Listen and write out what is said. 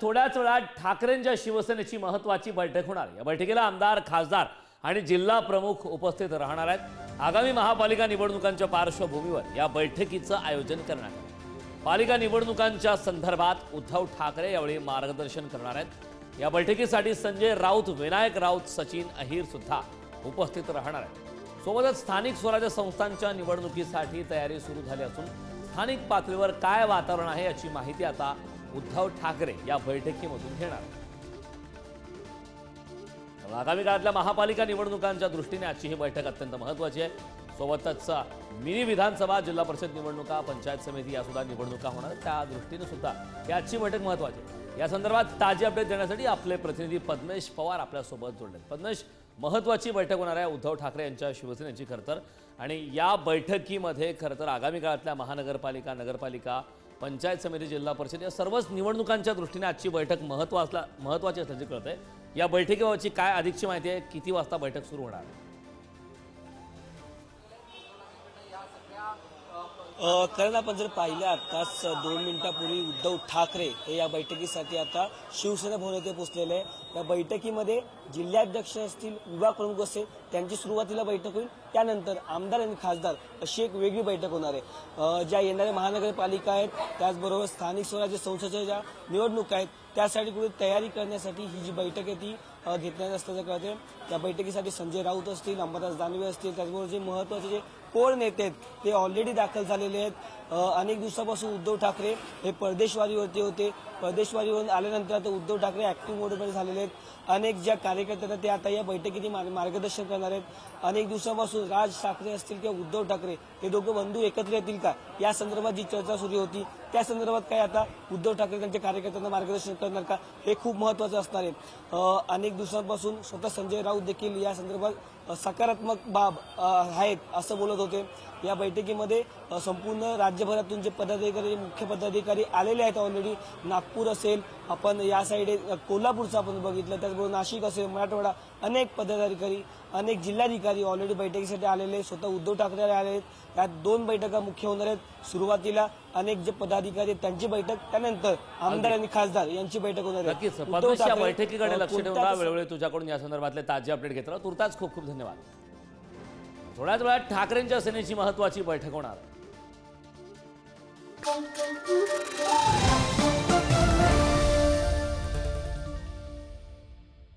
थोड्याच वेळात ठाकरेंच्या शिवसेनेची महत्वाची बैठक होणार. या बैठकीला आमदार खासदार आणि जिल्हा प्रमुख उपस्थित राहणार आहेत. आगामी महापालिका निवडणुकांच्या पार्श्वभूमीवर या बैठकीचं आयोजन करण्यात आलं पालिका निवडणुकांच्या संदर्भात उद्धव ठाकरे यावेळी मार्गदर्शन करणार आहेत. या बैठकीसाठी संजय राऊत विनायक राऊत सचिन अहिर सुद्धा उपस्थित राहणार आहेत. सोबतच स्थानिक स्वराज्य संस्थांच्या निवडणुकीसाठी तयारी सुरू झाली असून स्थानिक पातळीवर काय वातावरण आहे याची माहिती आता उद्धव ठाकरे या बैठकीमधून घेणार. आगामी काळातल्या महापालिका निवडणुकांच्या दृष्टीने आजची ही बैठक अत्यंत महत्वाची आहे. सोबतच मिनी विधानसभा जिल्हा परिषद निवडणुका पंचायत समिती या सुद्धा निवडणुका होणार. त्या दृष्टीने सुद्धा ही आजची बैठक महत्वाची आहे. या संदर्भात ताजी अपडेट देण्यासाठी आपले प्रतिनिधी पद्मेश पवार आपल्यासोबत जोडले पद्मेश महत्वाची बैठक होणार आहे उद्धव ठाकरे यांच्या शिवसेनेची खरंतर आणि या बैठकीमध्ये खरं तर आगामी काळातल्या महानगरपालिका नगरपालिका पंचायत समिती जिल्हा परिषद या सर्वच निवडणुकांच्या दृष्टीने आजची बैठक महत्त्व असला महत्वाची असल्याचे आहे या बैठकीबाबतची काय अधिकची माहिती आहे? किती वाजता बैठक सुरू होणार? आहे कारण आपण जर पाहिलं आत्ताच दोन मिनिटापूर्वी उद्धव ठाकरे हे या बैठकीसाठी आता शिवसेना भवन येथे पोहोचलेले आहे. या बैठकीमध्ये जिल्हाध्यक्ष असतील विभाग प्रमुख असतील त्यांची सुरुवातीला बैठक होईल त्यानंतर आमदार आणि खासदार अशी एक वेगळी बैठक होणार आहे. ज्या येणाऱ्या महानगरपालिका आहेत त्याचबरोबर स्थानिक स्वराज्य संस्थेच्या ज्या निवडणुका आहेत त्यासाठी कुठे तयारी करण्यासाठी ही जी बैठक आहे ती घेतल्यात असल्याचं कळते त्या बैठकीसाठी संजय राऊत असतील अंबादास दानवे असतील त्याचबरोबर जे महत्त्वाचे जे कोर नेते आहेत ते ऑलरेडी दाखल झालेले आहेत. अनेक दिवसापासून उद्धव ठाकरे हे परदेशवारीवरती होते परदेशवारीवरून आल्यानंतर आता उद्धव ठाकरे ऍक्टिव्ह मोडमध्ये झालेले आहेत. अनेक ज्या कार्यकर्ते आहेत ते आता या बैठकीत मार्गदर्शन करणार आहेत. अनेक दिवसापासून राज ठाकरे असतील किंवा उद्धव ठाकरे हे दोघं बंधू एकत्र येतील का? या संदर्भात जी चर्चा सुरू होती त्या संदर्भात काय आता उद्धव ठाकरे त्यांच्या कार्यकर्त्यांना मार्गदर्शन करणार का? हे खूप महत्वाचं असणार आहे. अनेक दिवसांपासून स्वतः संजय राऊत देखील या संदर्भात सकारात्मक बाब आहेत असं बोलत होते. या बैठकीमध्ये संपूर्ण राज्यभरातून जे पदाधिकारी मुख्य पदाधिकारी आलेले आहेत ऑलरेडी नागपूर असेल आपण या साईड कोल्हापूरचं आपण बघितलं त्याचबरोबर नाशिक असेल मराठवाडा अनेक पदाधिकारी अनेक जिल्हाधिकारी ऑलरेडी बैठकीसाठी आलेले आहेत. स्वतः उद्धव ठाकरे आले आहेत. यात दोन बैठका मुख्य होणार आहेत. सुरुवातीला अनेक जे पदाधिकारी आहेत त्यांची बैठक त्यानंतर आमदार आणि खासदार यांची बैठक होणार आहे. नक्कीच उद्धव पद्मेश या ठाकरे, बैठकीकडे लक्ष ठेवून वेळोवेळी तुझ्याकडून या संदर्भातले ताजे अपडेट घेत राहा. तुर्तास खूप खूप धन्यवाद. थोड्याच वेळात ठाकरेंच्या सेनेची महत्वाची बैठक होणार.